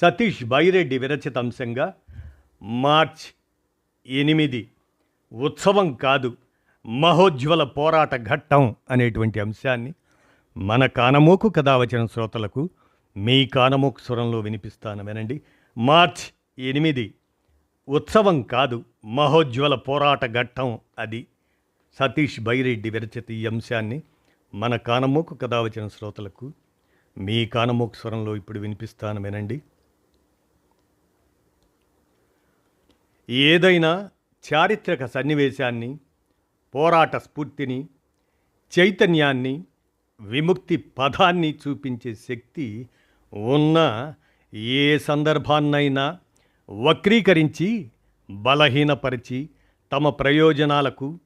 సతీష్ బైరెడ్డి విరచిత అంశంగా మార్చ్ ఎనిమిది ఉత్సవం కాదు మహోజ్వల పోరాట ఘట్టం అనేటువంటి అంశాన్ని మన కానమోకు కథావచన శ్రోతలకు మీ కానమోకు స్వరంలో వినిపిస్తాను వినండి. మార్చ్ ఎనిమిది ఉత్సవం కాదు మహోజ్వల పోరాట ఘట్టం అది సతీష్ బైరెడ్డి విరచిత ఈ అంశాన్ని మన కానమోకు కథావచన శ్రోతలకు మీ కానమోకు స్వరంలో ఇప్పుడు వినిపిస్తాను వినండి. ఏదైనా చారిత్రక సన్నివేశాన్ని పోరాట స్ఫూర్తిని చైతన్యాన్ని విముక్తి పదాన్ని చూపించే శక్తి ఉన్న ఏ సందర్భాన్నైనా వక్రీకరించి బలహీనపరిచి తమ ప్రయోజనాలకు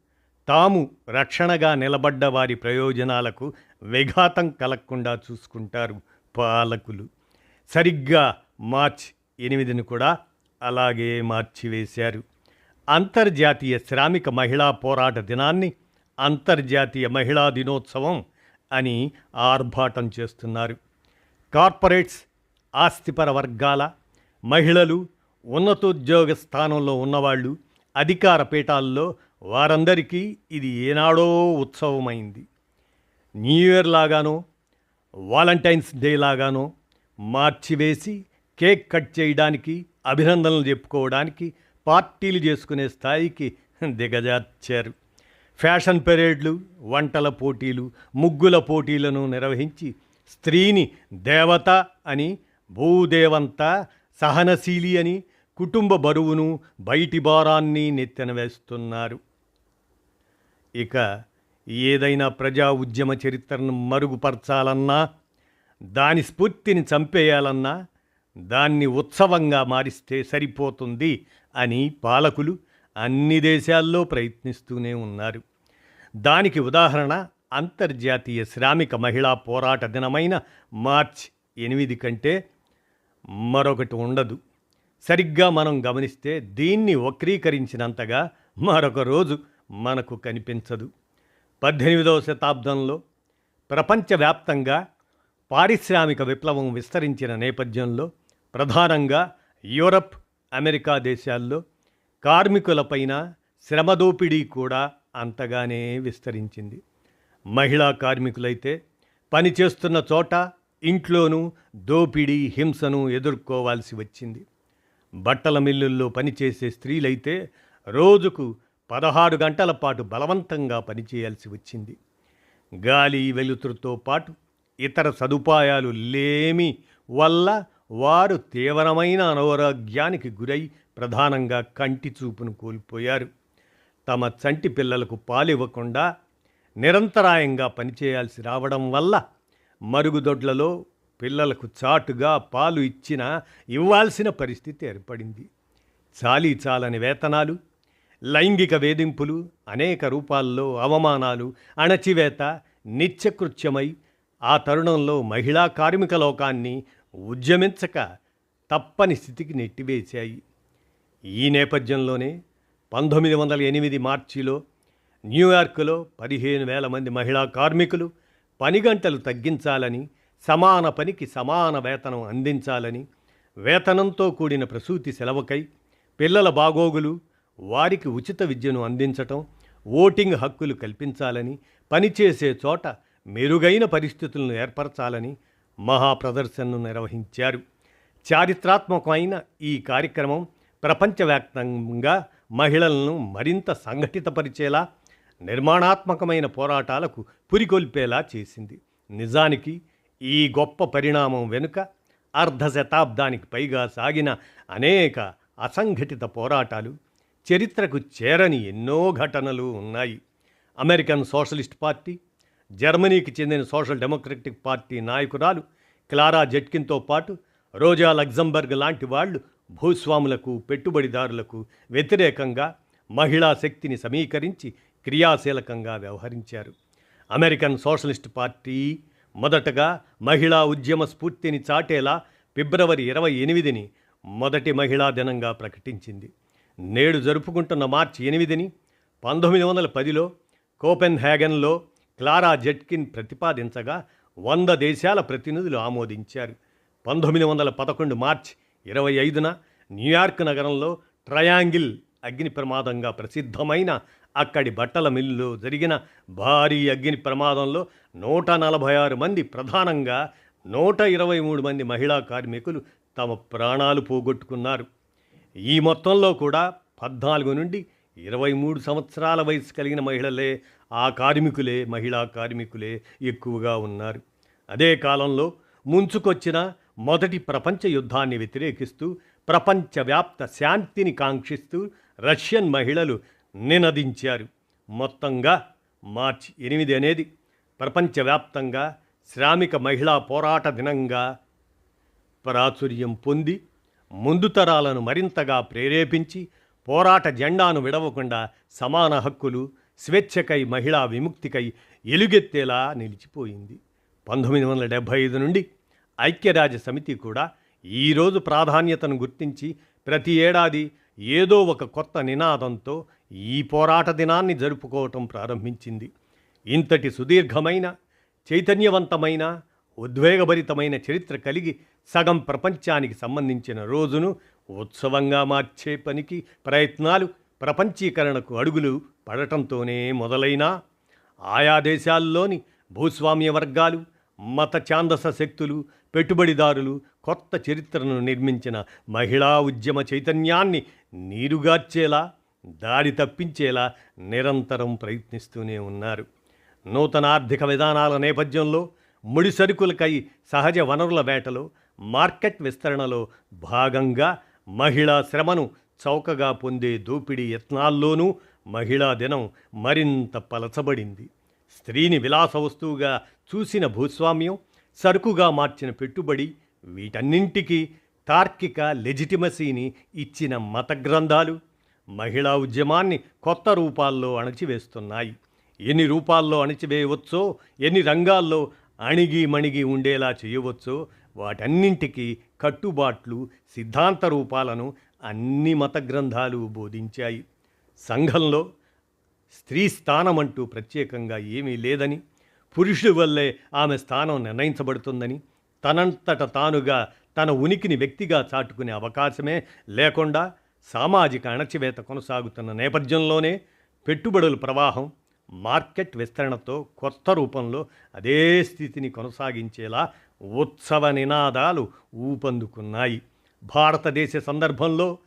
తాము రక్షణగా నిలబడ్డ వారి ప్రయోజనాలకు విఘాతం కలగకుండా చూసుకుంటారు పాలకులు. సరిగ్గా మార్చ్ ఎనిమిదిని కూడా అలాగే మార్చివేశారు. అంతర్జాతీయ శ్రామిక మహిళా పోరాట దినాన్ని అంతర్జాతీయ మహిళా దినోత్సవం అని ఆర్భాటం చేస్తున్నారు. కార్పొరేట్స్ ఆస్తిపర వర్గాల మహిళలు ఉన్నతోద్యోగ స్థానంలో ఉన్నవాళ్ళు అధికార పీఠాల్లో వారందరికీ ఇది ఏనాడో ఉత్సవమైంది. న్యూ ఇయర్ లాగానో వాలంటైన్స్ డే లాగానో మార్చివేసి కేక్ కట్ చేయడానికి అభినందనలు చెప్పుకోవడానికి పార్టీలు చేసుకునే స్థాయికి దిగజార్చారు. ఫ్యాషన్ పెరేడ్లు వంటల పోటీలు ముగ్గుల పోటీలను నిర్వహించి స్త్రీని దేవత అని భూదేవంత సహనశీలి అని కుటుంబ బరువును బయటి భారాన్ని నెత్తెన వేస్తున్నారు ఇక ఏదైనా ప్రజా ఉద్యమ చరిత్రను మరుగుపరచాలన్నా దాని స్ఫూర్తిని చంపేయాలన్నా దాన్ని ఉత్సవంగా మారిస్తే సరిపోతుంది అని పాలకులు అన్ని దేశాల్లో ప్రయత్నిస్తూనే ఉన్నారు. దానికి ఉదాహరణ అంతర్జాతీయ శ్రామిక మహిళా పోరాట దినమైన మార్చ్ ఎనిమిది కంటే మరొకటి ఉండదు. సరిగ్గా మనం గమనిస్తే దీన్ని వక్రీకరించినంతగా మరొక రోజు మనకు కనిపించదు. పద్దెనిమిదవ శతాబ్దంలో ప్రపంచవ్యాప్తంగా పారిశ్రామిక విప్లవం విస్తరించిన నేపథ్యంలో ప్రధానంగా యూరప్ అమెరికా దేశాల్లో కార్మికులపైన శ్రమదోపిడీ కూడా అంతగానే విస్తరించింది. మహిళా కార్మికులైతే పనిచేస్తున్న చోట ఇంట్లోనూ దోపిడీ హింసను ఎదుర్కోవాల్సి వచ్చింది. బట్టల మిల్లుల్లో పనిచేసే స్త్రీలైతే రోజుకు పదహారు గంటల పాటు బలవంతంగా పనిచేయాల్సి వచ్చింది. గాలి వెలుతురుతో పాటు ఇతర సదుపాయాలు లేమి వల్ల వారు తీవ్రమైన అనారోగ్యానికి గురై ప్రధానంగా కంటి చూపును కోల్పోయారు. తమ చంటి పిల్లలకు పాలివ్వకుండా నిరంతరాయంగా పనిచేయాల్సి రావడం వల్ల మరుగుదొడ్లలో పిల్లలకు చాటుగా పాలు ఇచ్చిన ఇవ్వాల్సిన పరిస్థితి ఏర్పడింది. చాలీ చాలని వేతనాలు లైంగిక వేధింపులు అనేక రూపాల్లో అవమానాలు అణచివేత నిత్యకృత్యమై ఆ తరుణంలో మహిళా కార్మిక లోకాన్ని ఉద్యమించక తప్పని స్థితికి నెట్టివేశాయి. ఈ నేపథ్యంలోనే పంతొమ్మిది వందల ఎనిమిది మార్చిలో న్యూయార్క్లో పదిహేను వేల మంది మహిళా కార్మికులు పని గంటలు తగ్గించాలని సమాన పనికి సమాన వేతనం అందించాలని వేతనంతో కూడిన ప్రసూతి సెలవుకై పిల్లల బాగోగులు వారికి ఉచిత విద్యను అందించటం ఓటింగ్ హక్కులు కల్పించాలని పనిచేసే చోట మెరుగైన పరిస్థితులను ఏర్పరచాలని మహాప్రదర్శనను నిర్వహించారు. చారిత్రాత్మకమైన ఈ కార్యక్రమం ప్రపంచవ్యాప్తంగా మహిళలను మరింత సంఘటితపరిచేలా నిర్మాణాత్మకమైన పోరాటాలకు పురికొల్పేలా చేసింది. నిజానికి ఈ గొప్ప పరిణామం వెనుక అర్ధ శతాబ్దానికి పైగా సాగిన అనేక అసంఘటిత పోరాటాలు చరిత్రకు చేరని ఎన్నో ఘటనలు ఉన్నాయి. అమెరికన్ సోషలిస్ట్ పార్టీ జర్మనీకి చెందిన సోషల్ డెమోక్రటిక్ పార్టీ నాయకురాలు క్లారా జెట్కిన్తో పాటు రోజా లగ్జంబర్గ్ లాంటి వాళ్ళు భూస్వాములకు పెట్టుబడిదారులకు వ్యతిరేకంగా మహిళా శక్తిని సమీకరించి క్రియాశీలకంగా వ్యవహరించారు. అమెరికన్ సోషలిస్ట్ పార్టీ మొదటగా మహిళా ఉద్యమ స్ఫూర్తిని చాటేలా ఫిబ్రవరి ఇరవై ఎనిమిదిని మొదటి మహిళా దినంగా ప్రకటించింది. నేడు జరుపుకుంటున్న మార్చి ఎనిమిదిని పంతొమ్మిది వందల పదిలో కోపెన్హాగన్లో క్లారా జెట్కిన్ ప్రతిపాదించగా వంద దేశాల ప్రతినిధులు ఆమోదించారు. పంతొమ్మిది వందల పదకొండు మార్చి ఇరవై ఐదున న్యూయార్క్ నగరంలో ట్రయాంగిల్ అగ్ని ప్రమాదంగా ప్రసిద్ధమైన అక్కడి బట్టల మిల్లులో జరిగిన భారీ అగ్ని ప్రమాదంలో నూట నలభై ఆరు మంది ప్రధానంగా నూట ఇరవై మూడు మంది మహిళా కార్మికులు తమ ప్రాణాలు పోగొట్టుకున్నారు. ఈ మొత్తంలో కూడా పద్నాలుగు నుండి ఇరవై మూడు సంవత్సరాల వయసు కలిగిన మహిళలే ఆ కార్మికులే మహిళా కార్మికులే ఎక్కువగా ఉన్నారు. అదే కాలంలో ముంచుకొచ్చిన మొదటి ప్రపంచ యుద్ధాన్ని వ్యతిరేకిస్తూ ప్రపంచవ్యాప్త శాంతిని కాంక్షిస్తూ రష్యన్ మహిళలు నినదించారు. మొత్తంగా మార్చి ఎనిమిది అనేది ప్రపంచవ్యాప్తంగా శ్రామిక మహిళా పోరాట దినంగా ప్రాచుర్యం పొంది ముందు తరాలను మరింతగా ప్రేరేపించి పోరాట జెండాను విడవకుండా సమాన హక్కులు స్వేచ్ఛకై మహిళా విముక్తికై ఎలుగెత్తేలా నిలిచిపోయింది. పంతొమ్మిది వందల డెబ్భై ఐదు నుండి ఐక్యరాజ్య సమితి కూడా ఈరోజు ప్రాధాన్యతను గుర్తించి ప్రతి ఏడాది ఏదో ఒక కొత్త నినాదంతో ఈ పోరాట దినాన్ని జరుపుకోవటం ప్రారంభించింది. ఇంతటి సుదీర్ఘమైన చైతన్యవంతమైన ఉద్వేగభరితమైన చరిత్ర కలిగి సగం ప్రపంచానికి సంబంధించిన రోజును ఉత్సవంగా మార్చే పనికి ప్రయత్నాలు ప్రపంచీకరణకు అడుగులు పడటంతోనే మొదలైనా ఆయా దేశాల్లోని భూస్వామ్య వర్గాలు మత ఛాందస శక్తులు పెట్టుబడిదారులు కొత్త చరిత్రను నిర్మించిన మహిళా ఉద్యమ చైతన్యాన్ని నీరుగార్చేలా దారి తప్పించేలా నిరంతరం ప్రయత్నిస్తూనే ఉన్నారు. నూతన ఆర్థిక విధానాల నేపథ్యంలో ముడి సరుకులకై సహజ వనరుల వేటలో మార్కెట్ విస్తరణలో భాగంగా మహిళా శ్రమను చౌకగా పొందే దోపిడీ యత్నాల్లోనూ మహిళా దినం మరింత పలచబడింది. స్త్రీని విలాస వస్తువుగా చూసిన భూస్వామ్యం సరుకుగా మార్చిన పెట్టుబడి వీటన్నింటికీ తార్కిక లెజిటిమసీని ఇచ్చిన మత గ్రంథాలు మహిళా ఉద్యమాన్ని కొత్త రూపాల్లో అణచివేస్తున్నాయి. ఎన్ని రూపాల్లో అణచివేయవచ్చో ఎన్ని రంగాల్లో అణిగి మణిగి ఉండేలా చేయవచ్చో వాటన్నింటికీ కట్టుబాట్లు సిద్ధాంత రూపాలను అన్ని మత గ్రంథాలు బోధించాయి. సంఘంలో స్త్రీ స్థానం అంటూ ప్రత్యేకంగా ఏమీ లేదని పురుషుడి వల్లే ఆమె స్థానం నిర్ణయించబడుతుందని తనంతట తానుగా తన ఉనికిని వ్యక్తిగా చాటుకునే అవకాశమే లేకుండా సామాజిక అణచివేత కొనసాగుతున్న నేపథ్యంలోనే పెట్టుబడుల ప్రవాహం మార్కెట్ విస్తరణతో కొత్త రూపంలో అదే స్థితిని కొనసాగించేలా ఉత్సవ నినాదాలు ఊపందుకున్నాయి. భారతదేశ సందర్భంలో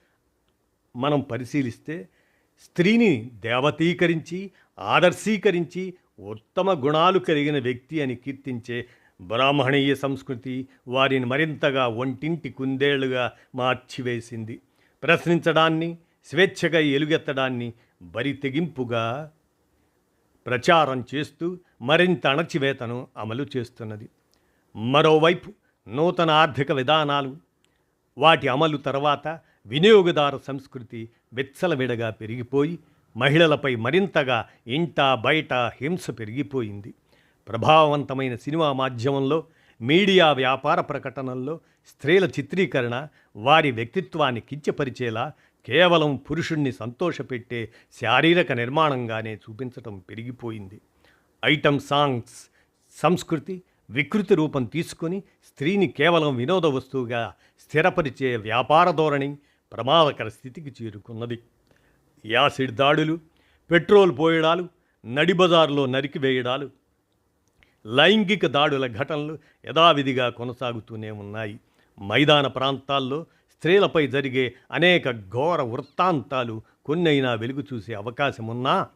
మనం పరిశీలిస్తే స్త్రీని దేవతీకరించి ఆదర్శీకరించి ఉత్తమ గుణాలు కలిగిన వ్యక్తి అని కీర్తించే బ్రాహ్మణీయ సంస్కృతి వారిని మరింతగా ఒంటింటి కుందేళ్ళుగా మార్చివేసింది. ప్రశ్నించడాన్ని స్వేచ్ఛగా ఎలుగెత్తడాన్ని బరితెగింపుగా ప్రచారం చేస్తూ మరింత అణచివేతను అమలు చేస్తున్నది. మరోవైపు నూతన ఆర్థిక విధానాలు వాటి అమలు తర్వాత వినియోగదారు సంస్కృతి విచ్చలవిడగా పెరిగిపోయి మహిళలపై మరింతగా ఇంట బయట హింస పెరిగిపోయింది. ప్రభావవంతమైన సినిమా మాధ్యమంలో మీడియా వ్యాపార ప్రకటనల్లో స్త్రీల చిత్రీకరణ వారి వ్యక్తిత్వాన్ని కించపరిచేలా కేవలం పురుషుణ్ణి సంతోషపెట్టే శారీరక నిర్మాణంగానే చూపించటం పెరిగిపోయింది. ఐటమ్ సాంగ్స్ సంస్కృతి వికృతి రూపం తీసుకొని స్త్రీని కేవలం వినోద వస్తువుగా స్థిరపరిచే వ్యాపార ధోరణి ప్రమాదకర స్థితికి చేరుకున్నది. యాసిడ్ దాడులు పెట్రోల్ పోయడాలు నడిబజారులో నరికివేయడాలు లైంగిక దాడుల ఘటనలు యథావిధిగా కొనసాగుతూనే ఉన్నాయి. మైదాన ప్రాంతాల్లో స్త్రీలపై జరిగే అనేక ఘోర వృత్తాంతాలు కొన్నైనా వెలుగు చూసే అవకాశం ఉన్నా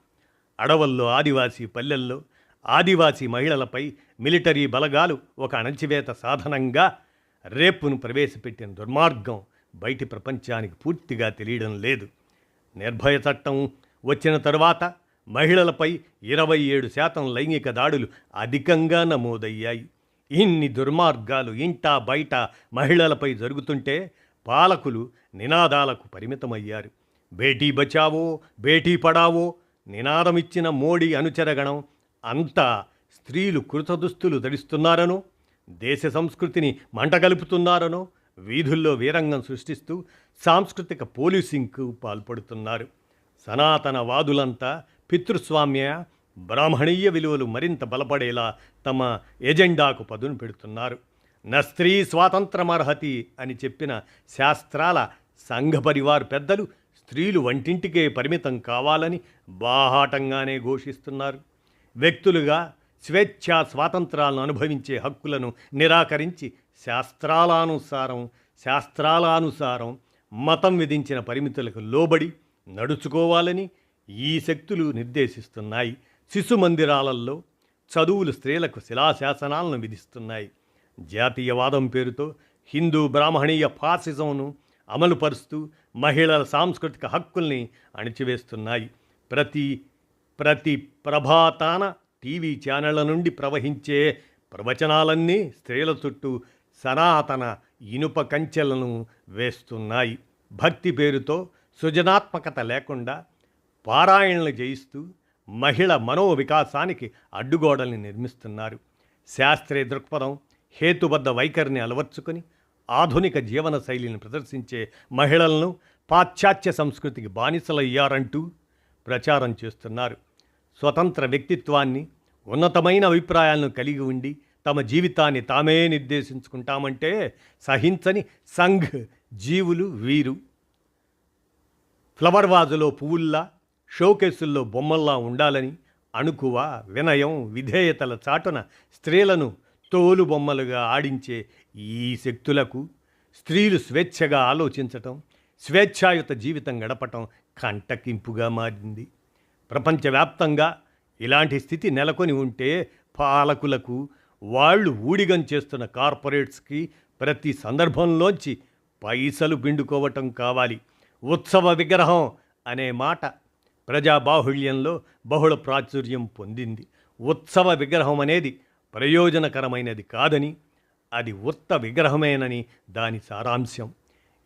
అడవుల్లో ఆదివాసీ పల్లెల్లో ఆదివాసీ మహిళలపై మిలిటరీ బలగాలు ఒక అణచివేత సాధనంగా రేపును ప్రవేశపెట్టిన దుర్మార్గం బయటి ప్రపంచానికి పూర్తిగా తెలియడం లేదు. నిర్భయ చట్టం వచ్చిన తరువాత మహిళలపై ఇరవై ఏడు శాతం లైంగిక దాడులు అధికంగా నమోదయ్యాయి. ఇన్ని దుర్మార్గాలు ఇంటా బయట మహిళలపై జరుగుతుంటే పాలకులు నినాదాలకు పరిమితమయ్యారు. బేటీ బచావో బేటీ పడావో నినాదమిచ్చిన మోడీ అనుచరగణం అంతా స్త్రీలు కృతదుస్తులు ధరిస్తున్నారనో దేశ సంస్కృతిని మంటగలుపుతున్నారనో వీధుల్లో వీరంగం సృష్టిస్తూ సాంస్కృతిక పోలీసింగ్కు పాల్పడుతున్నారు. సనాతన వాదులంతా పితృస్వామ్య బ్రాహ్మణీయ విలువలు మరింత బలపడేలా తమ ఎజెండాకు పదును పెడుతున్నారు. న స్త్రీ స్వాతంత్రమర్హతి అని చెప్పిన శాస్త్రాల సంఘ పరివార్ పెద్దలు స్త్రీలు వంటింటికే పరిమితం కావాలని బాహాటంగానే ఘోషిస్తున్నారు. వ్యక్తులుగా స్వేచ్ఛా స్వాతంత్రాలను అనుభవించే హక్కులను నిరాకరించి శాస్త్రాలానుసారం శాస్త్రాలానుసారం మతం విధించిన పరిమితులకు లోబడి నడుచుకోవాలని ఈ శక్తులు నిర్దేశిస్తున్నాయి. శిశు మందిరాలలో చదువులు స్త్రీలకు శిలాశాసనాలను విధిస్తున్నాయి. జాతీయవాదం పేరుతో హిందూ బ్రాహ్మణీయ ఫాసిజంను అమలుపరుస్తూ మహిళల సాంస్కృతిక హక్కుల్ని అణిచివేస్తున్నాయి. ప్రతి ప్రతి ప్రభాతాన టీవీ ఛానళ్ళ నుండి ప్రవహించే ప్రవచనాలన్నీ స్త్రీల చుట్టూ సనాతన ఇనుప కంచెలను వేస్తున్నాయి. భక్తి పేరుతో సృజనాత్మకత లేకుండా పారాయణలు చేయిస్తూ మహిళ మనోవికాసానికి అడ్డుగోడల్ని నిర్మిస్తున్నారు. శాస్త్రీయ దృక్పథం హేతుబద్ధ వైఖరిని అలవర్చుకొని ఆధునిక జీవన శైలిని ప్రదర్శించే మహిళలను పాశ్చాత్య సంస్కృతికి బానిసలయ్యారంటూ ప్రచారం చేస్తున్నారు. స్వతంత్ర వ్యక్తిత్వాన్ని ఉన్నతమైన అభిప్రాయాలను కలిగి ఉండి తమ జీవితాన్ని తామే నిర్దేశించుకుంటామంటే సహించని సంఘ్ జీవులు వీరు. ఫ్లవర్ వాజులో పువ్వుల్లా షోకేసుల్లో బొమ్మల్లా ఉండాలని అణుకువ వినయం విధేయతల చాటున స్త్రీలను తోలు బొమ్మలుగా ఆడించే ఈ శక్తులకు స్త్రీలు స్వేచ్ఛగా ఆలోచించటం స్వేచ్ఛాయుత జీవితం గడపటం కంటకింపుగా మారింది. ప్రపంచవ్యాప్తంగా ఇలాంటి స్థితి నెలకొని ఉంటే పాలకులకు వాళ్ళు ఊడిగం చేస్తున్న కార్పొరేట్స్కి ప్రతి సందర్భంలోంచి పైసలు పిండుకోవటం కావాలి. ఉత్సవ విగ్రహం అనే మాట ప్రజాబాహుళ్యంలో బహుళ ప్రాచుర్యం పొందింది. ఉత్సవ విగ్రహం అనేది ప్రయోజనకరమైనది కాదని అది ఉత్త విగ్రహమేనని దాని సారాంశం.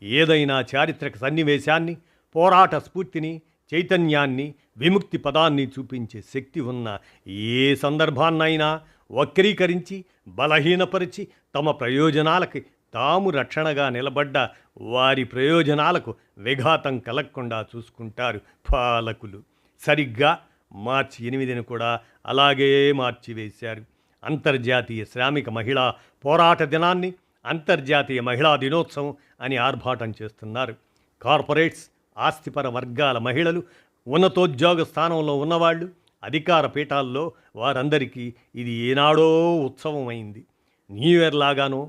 ఏదైనా చారిత్రక సన్నివేశాన్ని పోరాట స్ఫూర్తిని చైతన్యాన్ని విముక్తి పదాన్ని చూపించే శక్తి ఉన్న ఏ సందర్భాన్నైనా వక్రీకరించి బలహీనపరిచి తమ ప్రయోజనాలకి తాము రక్షణగా నిలబడ్డ వారి ప్రయోజనాలకు విఘాతం కలగకుండా చూసుకుంటారు పాలకులు. సరిగ్గా మార్చి ఎనిమిదిని కూడా అలాగే మార్చివేశారు అంతర్జాతీయ శ్రామిక మహిళా పోరాట దినాన్ని అంతర్జాతీయ మహిళా దినోత్సవం అని ఆర్భాటం చేస్తున్నారు. కార్పొరేట్స్ ఆస్తిపర వర్గాల మహిళలు ఉన్నతోద్యోగ స్థానంలో ఉన్నవాళ్ళు అధికార పీఠాల్లో వారందరికీ ఇది ఏనాడో ఉత్సవం అయింది న్యూ ఇయర్ లాగానో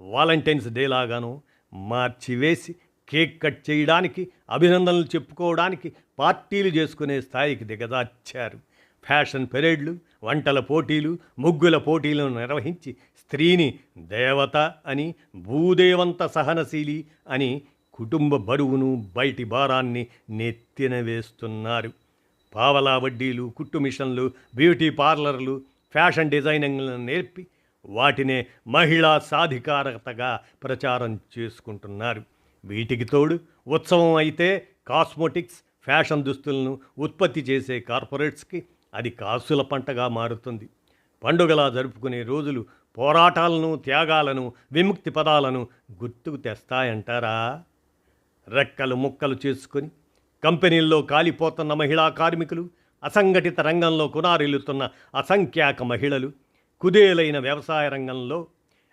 వాలంటైన్స్ డే లాగానో మార్చివేసి కేక్ కట్ చేయడానికి అభినందనలు చెప్పుకోవడానికి పార్టీలు చేసుకునే స్థాయికి దిగదార్చారు ఫ్యాషన్ పెరేడ్లు వంటల పోటీలు ముగ్గుల పోటీలను నిర్వహించి స్త్రీని దేవత అని భూదేవంత సహనశీలి అని కుటుంబ బరువును బయటి భారాన్ని నెత్తిన వేస్తున్నారు పావలా వడ్డీలు కుట్టు మిషన్లు బ్యూటీ పార్లర్లు ఫ్యాషన్ డిజైనింగ్లను నేర్పి వాటినే మహిళా సాధికారతగా ప్రచారం చేసుకుంటున్నారు. వీటికి తోడు ఉత్సవం అయితే కాస్మోటిక్స్ ఫ్యాషన్ దుస్తులను ఉత్పత్తి చేసే కార్పొరేట్స్కి అది కాసుల పంటగా మారుతుంది. పండుగలా జరుపుకునే రోజులు పోరాటాలను త్యాగాలను విముక్తి పదాలను గుర్తుకు తెస్తాయంటారా? రెక్కలు ముక్కలు చేసుకొని కంపెనీల్లో కాలిపోతున్న మహిళా కార్మికులు అసంఘటిత రంగంలో కునారిల్లుతున్న అసంఖ్యాక మహిళలు కుదేలైన వ్యవసాయ రంగంలో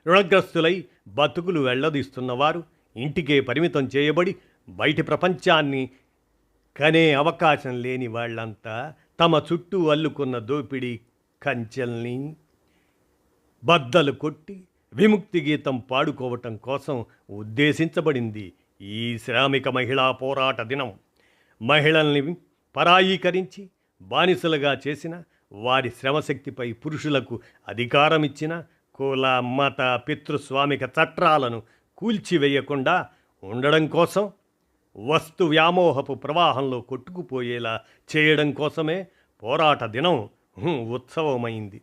రుణగ్రస్తులై బతుకులు వెళ్ళదీస్తున్నవారు ఇంటికే పరిమితం చేయబడి బయటి ప్రపంచాన్ని కనే అవకాశం లేని వాళ్ళంతా తమ చుట్టూ అల్లుకున్న దోపిడీ కంచెల్ని బద్దలు కొట్టి విముక్తి గీతం పాడుకోవటం కోసం ఉద్దేశించబడింది. ఈ శ్రామిక మహిళా పోరాట దినం మహిళల్ని పరాయీకరించి బానిసలుగా చేసిన వారి శ్రమశక్తిపై పురుషులకు అధికారమిచ్చిన కుల మత పితృస్వామిక చట్టాలను కూల్చివేయకుండా ఉండడం కోసం వస్తు వ్యామోహపు ప్రవాహంలో కొట్టుకుపోయేలా చేయడం కోసమే పోరాట దినం ఉత్సవమైంది.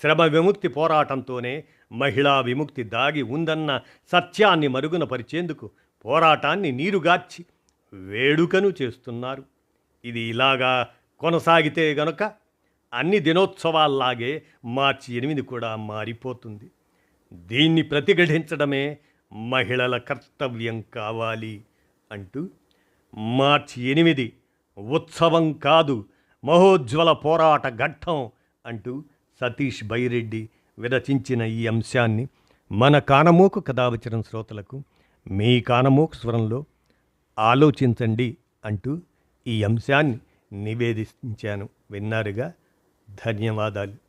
శ్రమ విముక్తి పోరాటంతోనే మహిళా విముక్తి దాగి ఉందన్న సత్యాన్ని మరుగున పరిచేందుకు పోరాటాన్ని నీరుగార్చి వేడుకను చేస్తున్నారు. ఇది ఇలాగా కొనసాగితే గనక అన్ని దినోత్సవాల్లాగే మార్చి ఎనిమిది కూడా మారిపోతుంది. దీన్ని ప్రతిఘటించడమే మహిళల కర్తవ్యం కావాలి అంటూ మార్చి ఎనిమిది ఉత్సవం కాదు మహోజ్వల పోరాట ఘట్టం అంటూ సతీష్ బైరెడ్డి విరచించిన ఈ అంశాన్ని మన కానమోకు కథావచనం శ్రోతలకు మీ కానమోకు స్వరంలో ఆలోచించండి అంటూ ఈ అంశాన్ని నివేదించాను. విన్నారుగా? ధన్యవాదాలు.